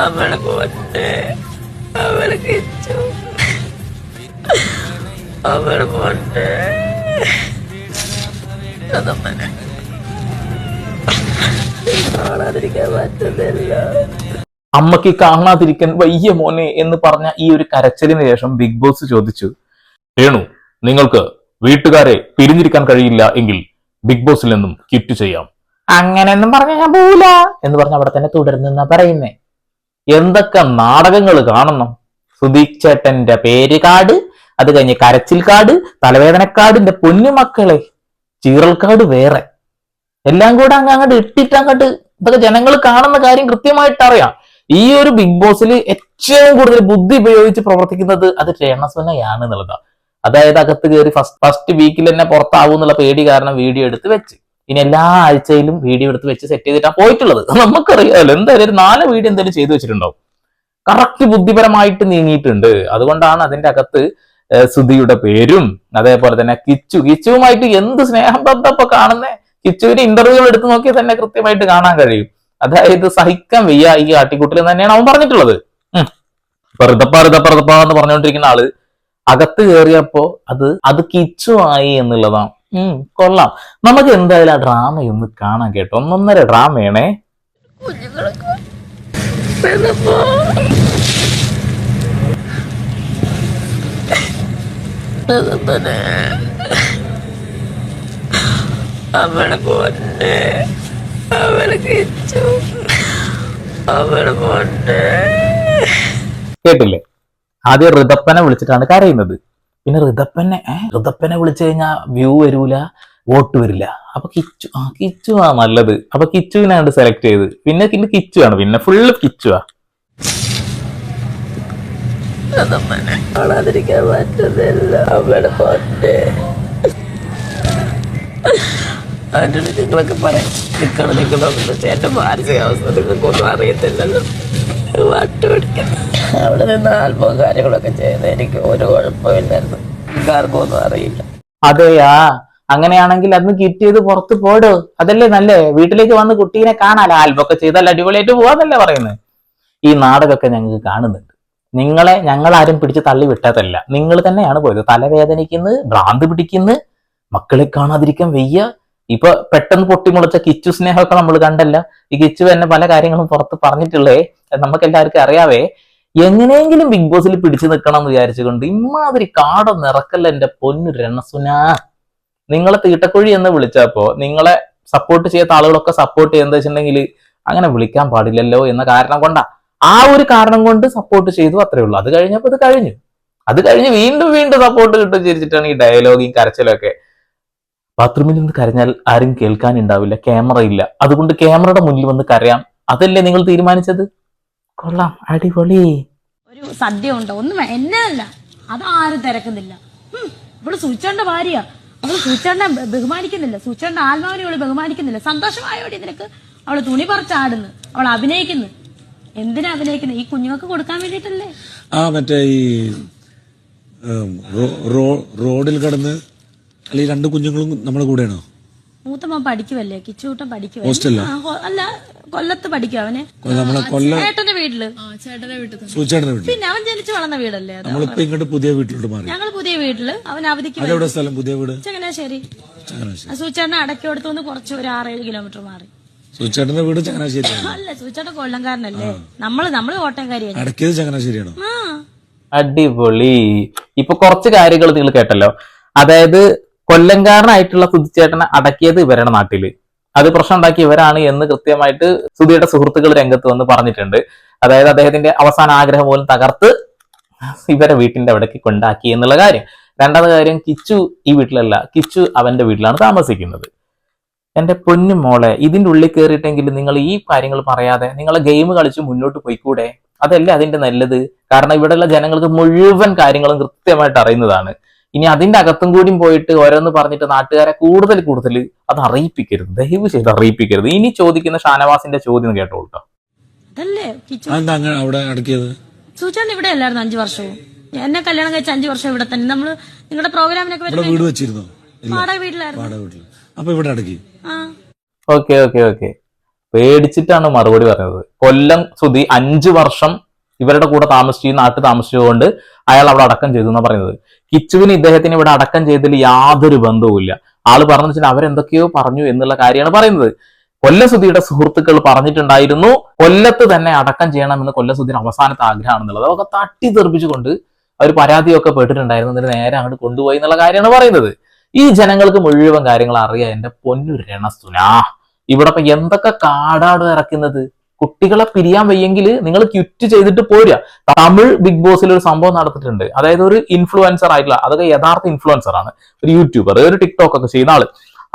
അവൾക്ക് അവളെ പോട്ടെ അതമ്മനെ കാണാതിരിക്കാൻ പറ്റുന്നില്ല. അമ്മയ്ക്ക് കാണാതിരിക്കാൻ വയ്യ മോനെ എന്ന് പറഞ്ഞ ഈ ഒരു കരച്ചിലിന് ശേഷം ബിഗ് ബോസ് ചോദിച്ചു രേണു നിങ്ങൾക്ക് വീട്ടുകാരെ പിരിഞ്ഞിരിക്കാൻ കഴിയില്ല എങ്കിൽ ബിഗ് ബോസിൽ നിന്നും ക്വിറ്റ് ചെയ്യാം. അങ്ങനെയൊന്നും പറഞ്ഞ ഞാൻ പോവില്ല എന്ന് പറഞ്ഞ അവിടെ തന്നെ തുടരുന്ന പറയുന്നേ. എന്തൊക്കെ നാടകങ്ങൾ കാണണം? സുധീക്ഷേട്ടന്റെ പേര് കാട് അത് കഴിഞ്ഞ് കരച്ചിൽ കാട് തലവേദനക്കാടിന്റെ പൊന്നുമക്കളെ ചീറൽക്കാട് വേറെ. എല്ലാം കൂടെ അങ്ങ് അങ്ങോട്ട് ഇട്ടിട്ട് അങ്ങോട്ട് ഇതൊക്കെ ജനങ്ങൾ കാണുന്ന കാര്യം കൃത്യമായിട്ട് അറിയാം. ഈ ഒരു ബിഗ് ബോസിൽ ഏറ്റവും കൂടുതൽ ബുദ്ധി ഉപയോഗിച്ച് പ്രവർത്തിക്കുന്നത് അത് രേണസുനയാണ് എന്നുള്ളതാണ്. അതായത് അകത്ത് കയറി ഫസ്റ്റ് ഫസ്റ്റ് വീക്കിൽ തന്നെ പുറത്താവും എന്നുള്ള പേടി കാരണം വീഡിയോ എടുത്ത് വെച്ച്. ഇനി എല്ലാ ആഴ്ചയിലും വീഡിയോ എടുത്ത് വെച്ച് സെറ്റ് ചെയ്തിട്ടാണ് പോയിട്ടുള്ളത്. നമുക്കറിയാമല്ലോ. എന്തായാലും ഒരു നാല് വീഡിയോ എന്തായാലും ചെയ്തു വെച്ചിട്ടുണ്ടാവും. കറക്റ്റ് ബുദ്ധിപരമായിട്ട് നീങ്ങിയിട്ടുണ്ട്. അതുകൊണ്ടാണ് അതിന്റെ അകത്ത് സുധിയുടെ പേരും അതേപോലെ തന്നെ കിച്ചു. കിച്ചുവുമായിട്ട് എന്ത് സ്നേഹം ബന്ധം ഇപ്പൊ കാണുന്നേ? കിച്ചുവിന്റെ ഇന്റർവ്യൂകൾ എടുത്തു നോക്കിയാൽ തന്നെ കൃത്യമായിട്ട് കാണാൻ കഴിയും. അതായത് സഹിക്കാൻ വയ്യ ഈ ആട്ടിക്കൂട്ടിൽ തന്നെയാണ് അവൻ പറഞ്ഞിട്ടുള്ളത്. പെറുതപ്പ ഋതപ്പ എന്ന് പറഞ്ഞുകൊണ്ടിരിക്കുന്ന ആൾ അകത്ത് കയറിയപ്പോ അത് അത് കിച്ചു ആയി എന്നുള്ളതാണ്. കൊള്ളാം. നമുക്ക് എന്തായാലും ആ ഡ്രാമയൊന്ന് കാണാൻ കേട്ടോ. ഒന്നൊന്നര ഡ്രാമയാണേ അവളെ പോട്ടെ അവളെ കിച്ചു. അവളെ പോട്ടെ കേട്ടില്ലേ? ആദ്യം ഋതപ്പനെ വിളിച്ചിട്ടാണ് കരയുന്നത്. പിന്നെ ഋതപ്പനെ ഋതപ്പനെ വിളിച്ചു കഴിഞ്ഞാൽ വ്യൂ വരൂല വോട്ട് വരില്ല. അപ്പൊ കിച്ചു ആ കിച്ചു ആ നല്ലത്. അപ്പൊ കിച്ചുവിനാണ് സെലക്ട് ചെയ്ത്. പിന്നെ പിന്നെ കിച്ചു ആണ് പിന്നെ ഫുള്ള് കിച്ചു ആ അതമ്മനെ കാണാതിരിക്കാൻ പറ്റുന്നില്ല. അവളെ പോട്ടെ നിങ്ങളൊന്നും ചേട്ടൻ നിങ്ങൾക്കൊന്നും അറിയത്തില്ലല്ലോ. വട്ടുപിടിക്കും അവിടെ നിന്ന് ആൽബവും കാര്യങ്ങളൊക്കെ ചെയ്ത് എനിക്ക് ഒരു കുഴപ്പമില്ലായിരുന്നു. ആർക്കൊന്നും അറിയില്ല. അതെയാ അങ്ങനെയാണെങ്കിൽ അന്ന് കിറ്റ് ചെയ്ത് പുറത്ത് പോടോ. അതല്ലേ നല്ലേ? വീട്ടിലേക്ക് വന്ന് കുട്ടീനെ കാണാലോ ആൽബൊക്കെ ചെയ്താൽ അടിപൊളിയായിട്ട് പോവാന്നല്ലേ പറയുന്നത് ഈ നാടകമൊക്കെ ഞങ്ങൾക്ക് കാണുന്നുണ്ട്. നിങ്ങളെ ഞങ്ങൾ ആരും പിടിച്ച് തള്ളി വിട്ടതല്ല നിങ്ങൾ തന്നെയാണ് പോയത്. തലവേദനിക്കുന്ന ഭ്രാന്ത് പിടിക്കുന്ന മക്കളെ കാണാതിരിക്കാൻ വയ്യ. ഇപ്പൊ പെട്ടെന്ന് പൊട്ടിമുളച്ച കിച്ചു സ്നേഹമൊക്കെ നമ്മൾ കണ്ടല്ല. ഈ കിച്ചു തന്നെ പല കാര്യങ്ങളും പുറത്ത് പറഞ്ഞിട്ടുള്ളേ. നമുക്ക് എല്ലാവർക്കും അറിയാവേ. എങ്ങനെയെങ്കിലും ബിഗ് ബോസിൽ പിടിച്ചു നിൽക്കണം എന്ന് വിചാരിച്ചുകൊണ്ട് ഇമാതിരി കാട നിറക്കല്ല എന്റെ പൊന്നു രണസുന നിങ്ങളെ തീട്ടക്കുഴി എന്ന് വിളിച്ചപ്പോ നിങ്ങളെ സപ്പോർട്ട് ചെയ്യാത്ത ആളുകളൊക്കെ സപ്പോർട്ട് ചെയ്യുന്നത് വെച്ചിട്ടുണ്ടെങ്കിൽ അങ്ങനെ വിളിക്കാൻ പാടില്ലല്ലോ എന്ന കാരണം കൊണ്ടാ. ആ ഒരു കാരണം കൊണ്ട് സപ്പോർട്ട് ചെയ്തു അത്രേ ഉള്ളൂ. അത് കഴിഞ്ഞപ്പോ അത് കഴിഞ്ഞു. അത് കഴിഞ്ഞ് വീണ്ടും വീണ്ടും സപ്പോർട്ട് കിട്ടും ചിരിച്ചിട്ടാണ് ഈ ഡയലോഗും കരച്ചിലൊക്കെ ബാത്റൂമിൽ നിന്ന് കരഞ്ഞാൽ ആരും കേൾക്കാനുണ്ടാവില്ല ക്യാമറ ഇല്ല. അതുകൊണ്ട് ക്യാമറയുടെ മുന്നിൽ വന്ന് കരയാം. അതല്ലേ നിങ്ങൾ തീരുമാനിച്ചത്? കൊള്ളാം. അടിപൊളി. ഒരു സദ്യ ഉണ്ടോ ഒന്നും എന്നല്ല എന്നെ അല്ല. അതാരും തിരക്കുന്നില്ല. ഇവിടെ ഇവൾ സൂച്ചേണ്ട ഭാര്യ. അവൾ സൂച്ചേണ്ട ബഹുമാനിക്കുന്നില്ല. സൂച്ചേണ്ട ആത്മാവിനെ അവൾ ബഹുമാനിക്കുന്നില്ല. സന്തോഷമായോടി നിനക്ക് അവൾ തുണി പറിച്ചാടുന്നു. അവൾ അഭിനയിക്കുന്നു. എന്തിനാ അഭിനയിക്കുന്നത്? ഈ കുഞ്ഞുങ്ങൾക്ക് കൊടുക്കാൻ വേണ്ടിട്ടല്ലേ ആ മറ്റേ ഈ റോഡിൽ കടന്ന് അല്ലെങ്കിൽ രണ്ട് കുഞ്ഞുങ്ങളും നമ്മുടെ കൂടെയാണോ? മൂത്തമ്മ പഠിക്കുവല്ലേ? കിച്ചുകൂട്ടം പഠിക്കുവല്ലേ? അല്ല കൊല്ലത്ത് പഠിക്കും അവനെ? ചേട്ടന്റെ വീട്ടിൽ? പിന്നെ അവൻ ജനിച്ചു വളർന്ന വീടല്ലേ? നമ്മളിപ്പോ ഇങ്ങോട്ട് പുതിയ വീട്ടിലോട്ട് മാറി. ഞങ്ങൾ പുതിയ വീട്ടിൽ. അവൻ അവധിക്ക് സ്ഥലം? പുതിയ വീട്? ചങ്ങനാശ്ശേരി. ചങ്ങനാശ്ശേരി. സൂച്ചേട്ടനെ അടക്കി കൊടുത്തുനിന്ന് കുറച്ച് ഒരു ആറേഴ് കിലോമീറ്റർ മാറി. സൂചേട്ടന്റെ വീട് ചങ്ങനാശ്ശേരി അല്ല സൂച്ചേട്ടൻ കൊല്ലംകാരനല്ലേ? നമ്മൾ നമ്മൾ കോട്ടയംകാരിയാണ് അടക്കിയത് ചങ്ങനാശ്ശേരിയാണോ? ആ. അടിപൊളി. ഇപ്പൊ കുറച്ച് കാര്യങ്ങൾ നിങ്ങൾ കേട്ടല്ലോ. അതായത് കൊല്ലംകാരനായിട്ടുള്ള സുധിച്ചേട്ടനെ അടക്കിയത് ഇവരുടെ നാട്ടിൽ. അത് പ്രശ്നം ഉണ്ടാക്കി ഇവരാണ് എന്ന് കൃത്യമായിട്ട് സുധിയുടെ സുഹൃത്തുക്കൾ രംഗത്ത് വന്ന് പറഞ്ഞിട്ടുണ്ട്. അതായത് അദ്ദേഹത്തിന്റെ അവസാന ആഗ്രഹം പോലും തകർത്ത് ഇവരെ വീട്ടിന്റെ അവിടേക്ക് കൊണ്ടാക്കി എന്നുള്ള കാര്യം. രണ്ടാമത്തെ കാര്യം കിച്ചു ഈ വീട്ടിലല്ല കിച്ചു അവന്റെ വീട്ടിലാണ് താമസിക്കുന്നത്. എന്റെ പൊന്നു മോളെ ഇതിന്റെ ഉള്ളിൽ കയറിയിട്ടെങ്കിൽ നിങ്ങൾ ഈ കാര്യങ്ങൾ പറയാതെ നിങ്ങളെ ഗെയിം കളിച്ച് മുന്നോട്ട് പോയിക്കൂടെ? അതല്ലേ അതിന്റെ നല്ലത്. കാരണം ഇവിടെയുള്ള ജനങ്ങൾക്ക് മുഴുവൻ കാര്യങ്ങളും കൃത്യമായിട്ട് അറിയുന്നതാണ്. ഇനി അതിന്റെ അകത്തും കൂടിയും പോയിട്ട് ഓരോന്ന് പറഞ്ഞിട്ട് നാട്ടുകാരെ കൂടുതൽ കൂടുതൽ അത് അറിയിപ്പിക്കരുത്. ദയവ് ചെയ്ത് അറിയിപ്പിക്കരുത്. ഇനി ചോദിക്കുന്ന ഷാനവാസിന്റെ ചോദ്യം കേട്ടോളൂ ട്ടോ. അതല്ലേ? അവിടെ അടക്കിയത്? സൂചേട്ടൻ ഇവിടെ അല്ലായിരുന്നു അഞ്ചു വർഷവും. എന്നെ കല്യാണം കഴിച്ച അഞ്ചു വർഷം ഇവിടെ തന്നെ. നമ്മൾ നിങ്ങളുടെ പ്രോഗ്രാമിനൊക്കെ ഇവിടെ വീട് വെച്ചിരുന്നോ? വാടക വീട്ടിലായിരുന്നു. അപ്പൊ ഇവിടെ അടക്കി. ആ. Okay okay okay. പേടിച്ചിട്ടാണ് മറുപടി പറഞ്ഞത്. കൊല്ലം സുധി അഞ്ചു വർഷം ഇവരുടെ കൂടെ താമസിച്ചു ഈ നാട്ടിൽ താമസിച്ചതുകൊണ്ട് അയാൾ അവിടെ അടക്കം ചെയ്തു എന്നാണ് പറയുന്നത്. കിച്ചുവിന് ഇദ്ദേഹത്തിന് ഇവിടെ അടക്കം ചെയ്തതിൽ യാതൊരു ബന്ധവുമില്ല ആൾ പറഞ്ഞു വെച്ചാൽ അവരെന്തൊക്കെയോ പറഞ്ഞു എന്നുള്ള കാര്യമാണ് പറയുന്നത്. കൊല്ലസുതിയുടെ സുഹൃത്തുക്കൾ പറഞ്ഞിട്ടുണ്ടായിരുന്നു കൊല്ലത്ത് തന്നെ അടക്കം ചെയ്യണമെന്ന് കൊല്ലസുദ്ധിന് അവസാനത്തെ ആഗ്രഹമാണെന്നുള്ളത്. അതൊക്കെ തട്ടി തെറിപ്പിച്ചുകൊണ്ട് അവർ പരാതിയൊക്കെ പെട്ടിട്ടുണ്ടായിരുന്നു. എന്നിട്ട് നേരെ അങ്ങോട്ട് കൊണ്ടുപോയി എന്നുള്ള കാര്യമാണ് പറയുന്നത്. ഈ ജനങ്ങൾക്ക് മുഴുവൻ കാര്യങ്ങൾ അറിയാം. എന്റെ പൊന്നു രണസുനാ ഇവിടെ ഇപ്പൊ എന്തൊക്കെ കാടാട് ഇറക്കുന്നത്? കുട്ടികളെ പിരിയാൻ വയ്യെങ്കിൽ നിങ്ങൾ ക്വിറ്റ് ചെയ്തിട്ട് പോരുക. തമിഴ് ബിഗ് ബോസിൽ ഒരു സംഭവം നടത്തിയിട്ടുണ്ട്. അതായത് ഒരു ഇൻഫ്ലുവൻസർ ആയിട്ടുള്ള അതൊക്കെ യഥാർത്ഥ ഇൻഫ്ലുവൻസർ ആണ്. ഒരു യൂട്യൂബർ ഒരു ടിക്ടോക്ക് ഒക്കെ ചെയ്യുന്ന ആൾ.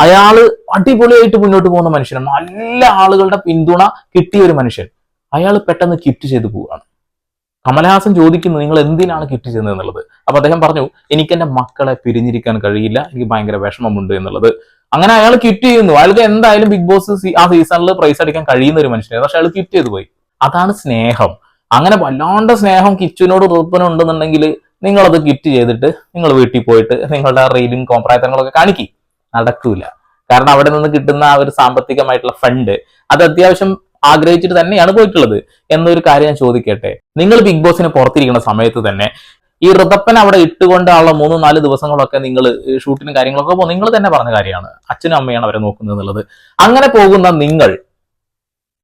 അയാൾ അടിപൊളിയായിട്ട് മുന്നോട്ട് പോകുന്ന മനുഷ്യനാണ്. നല്ല ആളുകളുടെ പിന്തുണ കിട്ടിയ ഒരു മനുഷ്യൻ. അയാൾ പെട്ടെന്ന് ക്വിറ്റ് ചെയ്ത് പോവുകയാണ്. കമലഹാസൻ ചോദിക്കുന്നത് നിങ്ങൾ എന്തിനാണ് ക്വിറ്റ് ചെയ്യുന്നത് എന്നുള്ളത്? അപ്പൊ അദ്ദേഹം പറഞ്ഞു എനിക്ക് എന്റെ മക്കളെ പിരിഞ്ഞിരിക്കാൻ കഴിയില്ല എനിക്ക് ഭയങ്കര വിഷമമുണ്ട് എന്നുള്ളത്. അങ്ങനെ അയാൾ ക്വിറ്റ് ചെയ്യുന്നു. അയാൾക്ക് എന്തായാലും ബിഗ് ബോസ് ആ സീസണിൽ പ്രൈസ് അടിക്കാൻ കഴിയുന്ന ഒരു മനുഷ്യനാണ്. പക്ഷെ അയാൾ ക്വിറ്റ് ചെയ്തു പോയി. അതാണ് സ്നേഹം. അങ്ങനെ വല്ലാണ്ട് സ്നേഹം കിച്ചുവിനോട് ഉറപ്പിനും ഉണ്ടെന്നുണ്ടെങ്കിൽ നിങ്ങളത് ക്വിറ്റ് ചെയ്തിട്ട് നിങ്ങൾ വീട്ടിൽ പോയിട്ട് നിങ്ങളുടെ റീലിംഗ് കോംപ്രായത്തങ്ങളൊക്കെ കാണിക്കി. നടക്കൂല. കാരണം അവിടെ നിന്ന് കിട്ടുന്ന ആ ഒരു സാമ്പത്തികമായിട്ടുള്ള ഫണ്ട് അത് അത്യാവശ്യം ആഗ്രഹിച്ചിട്ട് തന്നെയാണ് പോയിട്ടുള്ളത്. എന്നൊരു കാര്യം ഞാൻ ചോദിക്കട്ടെ. നിങ്ങൾ ബിഗ് ബോസിന് പുറത്തിരിക്കുന്ന സമയത്ത് തന്നെ ഈ ഋതപ്പൻ അവിടെ ഇട്ടുകൊണ്ടുള്ള മൂന്ന് നാല് ദിവസങ്ങളൊക്കെ നിങ്ങൾ ഷൂട്ടിനും കാര്യങ്ങളൊക്കെ പോകും. നിങ്ങൾ തന്നെ പറഞ്ഞ കാര്യമാണ്. അച്ഛനും അമ്മയാണ് അവരെ നോക്കുന്നത് എന്നുള്ളത്. അങ്ങനെ പോകുന്ന നിങ്ങൾ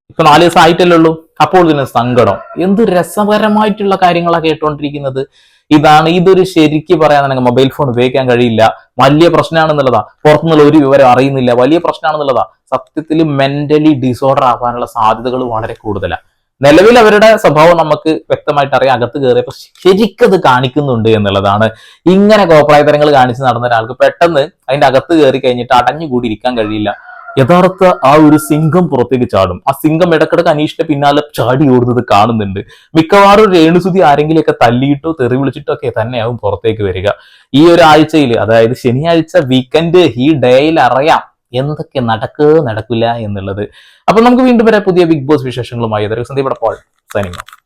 ഇപ്പൊ നാല് ദിവസം ആയിട്ടല്ലേ ഉള്ളൂ. അപ്പോൾ ഇതിന് സങ്കടം. എന്ത് രസകരമായിട്ടുള്ള കാര്യങ്ങളാണ് കേട്ടുകൊണ്ടിരിക്കുന്നത് ഇതാണ് ഇതൊരു ശരിക്ക് പറയാന്നുണ്ടെങ്കിൽ മൊബൈൽ ഫോൺ ഉപയോഗിക്കാൻ കഴിയില്ല. വലിയ പ്രശ്നമാണെന്നുള്ളതാ. പുറത്തുനിന്നുള്ള ഒരു വിവരം അറിയുന്നില്ല. വലിയ പ്രശ്നമാണെന്നുള്ളതാ. സത്യത്തിൽ മെന്റലി ഡിസോർഡർ ആവാനുള്ള സാധ്യതകൾ വളരെ കൂടുതലാണ് നിലവിൽ അവരുടെ സ്വഭാവം നമുക്ക് വ്യക്തമായിട്ട് അറിയാം. അകത്ത് കയറിയപ്പോൾ ശരിക്കത് കാണിക്കുന്നുണ്ട് എന്നുള്ളതാണ്. ഇങ്ങനെ കോപ്രായതരങ്ങൾ കാണിച്ച് നടന്ന ഒരാൾക്ക് പെട്ടെന്ന് അതിന്റെ അകത്ത് കയറി കഴിഞ്ഞിട്ട് അടഞ്ഞുകൂടി ഇരിക്കാൻ കഴിയില്ല. യഥാർത്ഥ ആ ഒരു സിംഹം പുറത്തേക്ക് ചാടും. ആ സിംഹം ഇടക്കിടക്ക് അനീഷിന്റെ പിന്നാലെ ചാടി ഓടുന്നത് കാണുന്നുണ്ട്. മിക്കവാറും രേണുസുതി ആരെങ്കിലുമൊക്കെ തല്ലിയിട്ടോ തെറി വിളിച്ചിട്ടോ ഒക്കെ തന്നെയാവും പുറത്തേക്ക് വരിക. ഈ ഒരു ആഴ്ചയിൽ അതായത് ശനിയാഴ്ച വീക്കെൻഡ് ഈ ഡേയിൽ അറിയാം എന്തൊക്കെ നടക്കുക നടക്കില്ല എന്നുള്ളത്. അപ്പൊ നമുക്ക് വീണ്ടും വരാം പുതിയ ബിഗ് ബോസ് വിശേഷങ്ങളുമായി. സന്ദീപ് പോൾ. സൈനിങ്